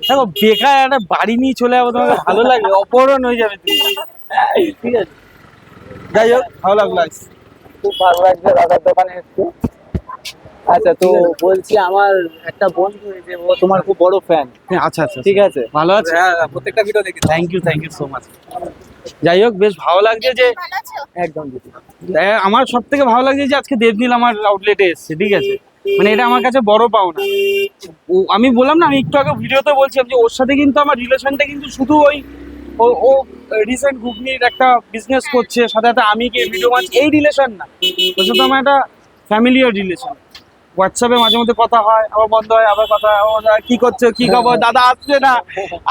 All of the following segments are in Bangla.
দেখো বেকার একটা বাড়ি নিয়ে চলে যাব তোমাকে ভালো লাগে অপহরণ হয়ে যাবে ঠিক আছে। যাই হোক ভালো লাগল খুব ভালো লাগছে দাদার দোকানে এসে আচ্ছা তো বলছি আমার একটা বন্ধু যে ও তোমার খুব বড় ফ্যান হ্যাঁ, আচ্ছা আচ্ছা ঠিক আছে? ভালো আছে? হ্যাঁ প্রত্যেকটা ভিডিও দেখি thank you thank you so much যাই হোক বেশ ভালো লাগছে যে একদম আমার সব থেকে ভালো লাগছে যে আজকে দেবনীল আমার আউটলেটে এসছে ঠিক আছে? মানে এটা আমার কাছে বড় পাওনা। ও, আমি বললাম না, আমি একটু আগে ভিডিওতে বলছিলাম যে ওর সাথে কিন্তু আমার রিলেশনটা কিন্তু শুধু ওই ও ও রিসেন্ট ঘুগনির একটা বিজনেস করছে, সাথে সাথে আমি কি ভিডিও মাছ এই রিলেশন না। ওর সাথে আমার একটা ফ্যামিলিয়ার রিলেশন হোয়াটসঅ্যাপে মাঝে মধ্যে কথা হয়, আবার বন্ধ হয়, আবার কথা হয় কি করছ, কি খবর, দাদা আসছে না?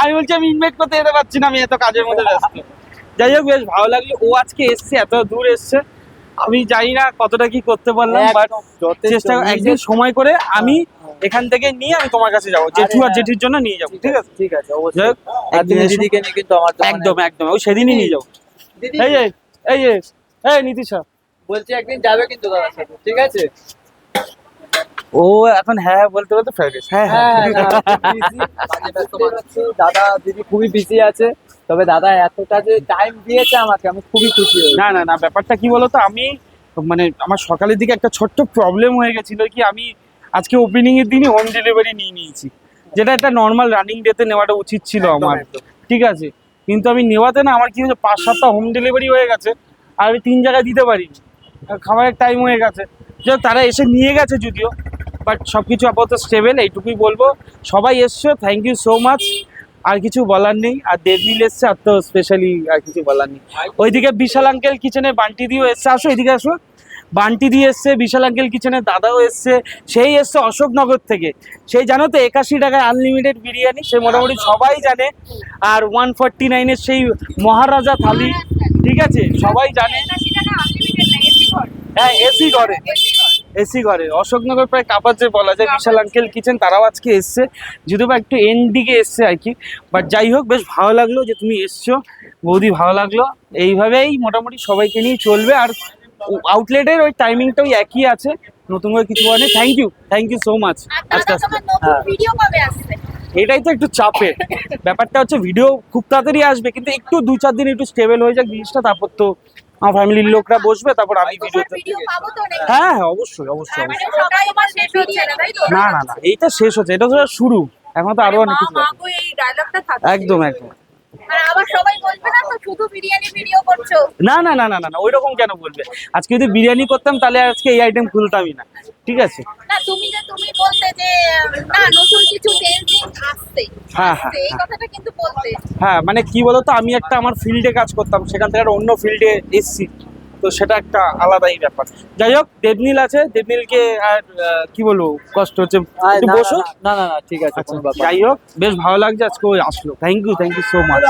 আমি বলছি, আমি ইনভাইট করতে যেতে পারছি না, আমি এত কাজের মধ্যে ব্যস্ত। যাই হোক, বেশ ভালো লাগল। ও আজকে এসছে, এত দূর এসছে। আমি জানি না কতটা কি করতে পারলাম বাট চেষ্টা একদিন সময় করে আমি এখান থেকে নিয়ে আমি তোমার কাছে যাব জেঠু আর জেঠির জন্য নিয়ে যাব ঠিক আছে ঠিক আছে যাই অবশ্যই। দিদিকে নিয়ে কিন্তু আমার একদম একদম ওই সেদিনই নিয়ে যাব। এই যে এই যে এই নীতিশা। বলছি একদিন যাবে কিন্তু দাদার সাথে ঠিক আছে? ও এখন হ্যাঁ হ্যাঁ বলতে বলতে রাইস হ্যাঁ হ্যাঁ, হ্যাঁ। দাদা দিদি খুবই বিজি আছে। তবে দাদা এতটা যে টাইম দিয়েছে আমাকে আমি খুবই খুশি না না না ব্যাপারটা কি বলতো? আমি মানে আমার সকালের দিকে একটা ছোট্ট প্রবলেম হয়ে গেছিল কি আমি আজকে ওপেনিং এর দিনই হোম ডেলিভারি নিয়ে নিয়েছি। যেটা একটা নর্মাল রানিং ডেতে নেওয়াটা উচিত ছিল আমার। ঠিক আছে? কিন্তু আমি নেওয়াতে না আমার কি হয়েছে পাঁচ সাতটা হোম ডেলিভারি হয়ে গেছে আর আমি তিন জায়গায় দিতে পারিনি। আর খাবারের টাইম হয়ে গেছে। যাই তারা এসে নিয়ে গেছে যদিও বাট সব কিছু আপাতত স্টেবেল এইটুকুই বলব। সবাই এসছো থ্যাংক ইউ সো মাচ আর কিছু বলার নেই আর দেবনীল এসছে আর তো স্পেশালি আর কিছু বলার নেই। ওইদিকে বিশাল আঙ্কেল কিচেনে বান্টি দিয়েও এসছে। আসো এদিকে আসো। বান্টি দিয়ে এসছে বিশাল আঙ্কেল কিচেনে দাদাও এসছে। সেই এসছে অশোকনগর থেকে। সেই জানো তো একাশি টাকায় আনলিমিটেড বিরিয়ানি সে মোটামুটি সবাই জানে। আর ওয়ান ফর্টি নাইনের সেই মহারাজা থালি ঠিক আছে? সবাই জানে। হ্যাঁ এসি ঘরে। এসি ঘর। অশোকনগর প্রায় যে বলা যায় বিশাল আঙ্কেল কিচেন তারাও আজকে এসছে। যদিও বা একটু এন্ড দিকে এসছে আর কি বাট যাই হোক বেশ ভালো লাগল যে তুমি এসছো। বৌদি ভালো লাগল। এইভাবেই মোটামুটি সবাইকে নিয়ে চলবে। আর আউটলেটের ওই টাইমিংটা ওই একই আছে। নতুন করে কিছু বলে thank you thank you so much আস্তে আস্তে এটাই তো একটু চাপের। ব্যাপারটা হচ্ছে ভিডিও খুব তাড়াতাড়ি আসবে কিন্তু একটু দু চার দিন একটু স্টেবল হয়ে যাক জিনিসটা তারপর তো আমার ফ্যামিলির লোকরা বসবে তারপর আমি ভিডিও হ্যাঁ হ্যাঁ অবশ্যই অবশ্যই অবশ্যই। মানে না না না এইটা শেষ হচ্ছে এটা তো শুরু এখন তো আরও অনেক কিছু একদম একদম। না না না না না না না ওই রকম কেন বলবে? আজকে যদি বিরিয়ানি করতাম তাহলে আজকে এই আইটেম খুলতামই না। ঠিক আছে না তুমি যে তুমি বলতে যে না নতুন কিছু চেঞ্জিং আসছে হ্যাঁ, হ্যাঁ, এই হ্যাঁ। কথাটা কিন্তু বলতে হ্যাঁ মানে কি বলতো আমি একটা আমার ফিল্ডে কাজ করতাম সেখান থেকে অন্য ফিল্ডে এসছি তো সেটা একটা আলাদাই ব্যাপার যাই হোক দেবনীল আছে দেবনীলকে আর কি বলব কষ্ট হচ্ছে একটু না, বসো না, না না ঠিক আছে আচ্ছা কোনো ব্যাপার না। যাই হোক বেশ ভালো লাগছে আজকে ওই আসলো thank you thank you so much